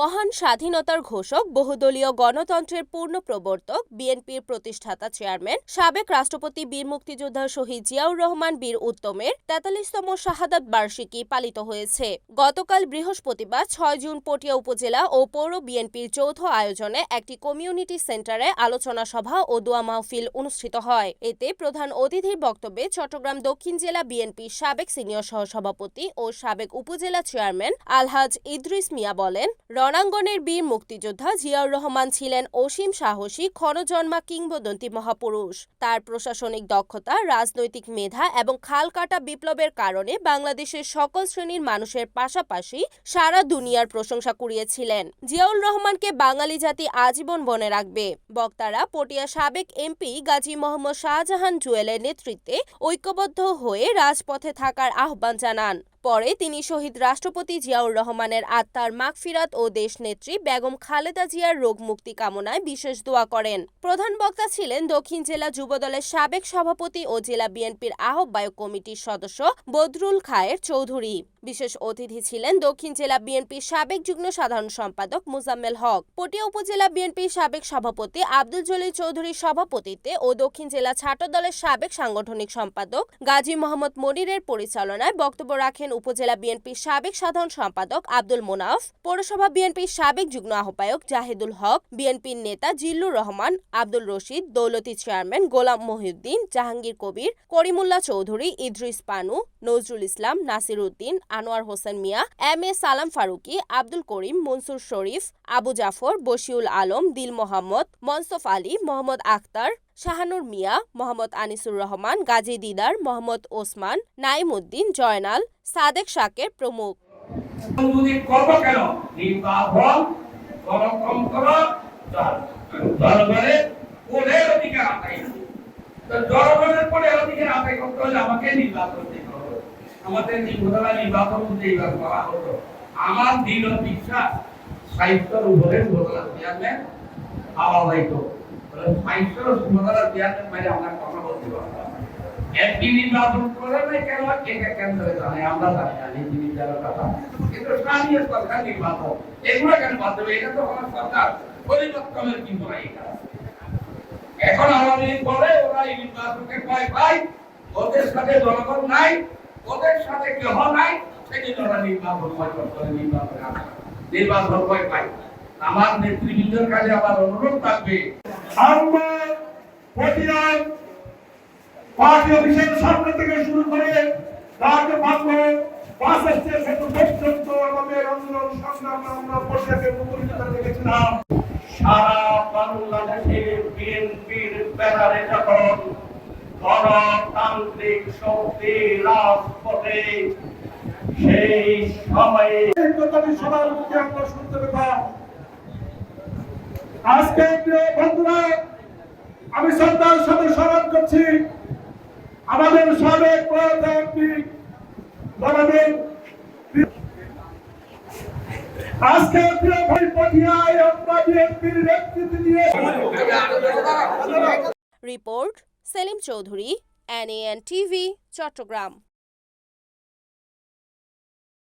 মহান স্বাধীনতার ঘোষক, বহুদলীয় গণতন্ত্রের পূর্ণ প্রবর্তক, বিএনপির প্রতিষ্ঠাতা চেয়ারম্যান, সাবেক রাষ্ট্রপতি বীর মুক্তিযোদ্ধা শহীদ জিয়াউর রহমান বীর উত্তমের তেতাল্লিশতম শাহাদাত বার্ষিকী পালিত হয়েছে। গতকাল বৃহস্পতিবার ছয় জুন পটিয়া উপজেলা ও পৌর বিএনপির যৌথ আয়োজনে একটি কমিউনিটি সেন্টারে আলোচনা সভা ও দোয়া মাহফিল অনুষ্ঠিত হয়। এতে প্রধান অতিথির বক্তব্যে চট্টগ্রাম দক্ষিণ জেলা বিএনপির সাবেক সিনিয়র সহসভাপতি ও সাবেক উপজেলা চেয়ারম্যান আলহাজ ইদ্রিস মিয়া বলেন রণাঙ্গনের বীর মুক্তিযোদ্ধা জিয়াউর রহমান ছিলেন অসীম সাহসী ক্ষণজন্মা কিংবদন্তি মহাপুরুষ। তার প্রশাসনিক দক্ষতা, রাজনৈতিক মেধা এবং খাল কাটা বিপ্লবের কারণে বাংলাদেশের সকল শ্রেণির মানুষের পাশাপাশি সারা দুনিয়ার প্রশংসা কুড়িয়েছিলেন। জিয়াউর রহমানকে বাঙালি জাতি আজীবন বনে রাখবে। বক্তারা পটিয়া সাবেক এমপি গাজী মোহাম্মদ শাহজাহান জুয়েলের নেতৃত্বে ঐক্যবদ্ধ হয়ে রাজপথে থাকার আহ্বান জানান। পরে তিনি শহীদ রাষ্ট্রপতি জিয়াউর রহমানের আত্মার মাগফিরাত ও দেশনেত্রী বেগম খালেদা জিয়ার রোগ মুক্তি কামনায় বিশেষ দোয়া করেন। প্রধান বক্তা ছিলেন দক্ষিণ জেলা যুবদলের সাবেক সভাপতি ও জেলা বিএনপির আহ্বায়ক কমিটির সদস্য বদরুল খায়ের চৌধুরী। বিশেষ অতিথি ছিলেন দক্ষিণ জেলা বিএনপির সাবেক যুগ্ম সাধারণ সম্পাদক মুজাম্মেল হক। পটিয়া উপজেলা বিএনপির সাবেক সভাপতি আব্দুল জলিল চৌধুরীর সভাপতিত্বে ও দক্ষিণ জেলা ছাত্র দলের সাবেক সাংগঠনিক সম্পাদক গাজী মোহাম্মদ মনিরের পরিচালনায় বক্তব্য রাখেন উপজেলা বিএনপির সাবেক সাধারণ সম্পাদক আব্দুল মোনাফ, পৌরসভা বিএনপির সাবেক যুগ্ম আহ্বায়ক জাহিদুল হক, বিএনপির নেতা Zillur Rahman, Abdul Rashid, Daulati chairman Golam Mohiuddin, Jahangir Kabir, Karimullah Chowdhury, Idris Panu, Nazrul Islam, Nasir Uddin Anwar Hossain Mia, M A Salam Faruqi, Abdul করিম, মনসুর শরীফ, আবু জাফর, বশিউল আলম, দিল মোহাম্মদ, মনসফ আলী, মোহাম্মদ আখতার, শাহানুর মিয়া, মোহাম্মদ আনিসুর রহমান, গাজী দিদার, মোহাম্মদ ওসমান নাইম উদ্দিন জয়নাল, সাদেক শাকের প্রমুখ। জনগণের হলে আমাকে নির্বাচন আমাদের নির্বাচন নির্বাচন এইবার করা হতো আমার দৃঢ় বিশ্বাস সাহিত্যের উপরে উপজেলা চেয়ারম্যান পাওয়া হয়তো সাহিত্যের উপজেলা চেয়ারম্যান মানে আমরা কথা বলতে পারতাম এমপি নির্বাচন করে না কেন? এটা কেন ধরে জানে? আমরা জানি না নীতি কথা। কিন্তু স্থানীয় সরকার নির্বাচন, এগুলো কেন বাদ দেবে? এটা তো আমার সরকার পরিবর্তনের কিন্তু নাই এটা এখন আমাদের বলে, ওরা এই নির্বাচনকে ভয় পায়, ওদের সাথে জনগণ নাই ওদের সাথে কেহ নাই, সেদিন ওরা নির্বাচন ভয় করে নির্বাচন আসে। নির্বাচন ভয় পায় আমার নেতৃবৃন্দের কাছে আমার অনুরোধ থাকবে পার্টি অফিসের সামনে থেকে শুরু করে রাজভাঙ্গ বাস স্টেশন পর্যন্ত আমাদের আন্দোলন সংগ্রামে আমরা পটিয়াকে মুখরিত রেখেছিলাম সারা বাংলাদেশের বিএনপির ব্যানারে যখন গণতান্ত্রিক শক্তি রাজপথে সেই সময়ে এই সবার মুখে আমরা শুনতে পেতাম আজকে প্রিয় বন্ধুরা আমি শ্রদ্ধার সাথে স্মরণ করছি। আমাদের সাবেক প্রয়াত এমপি আমাদের আজকে পটিয়ায় আমরা বিএনপির নেতৃত্ব দিয়ে report Selim Chowdhury. এনএএন TV Chittagong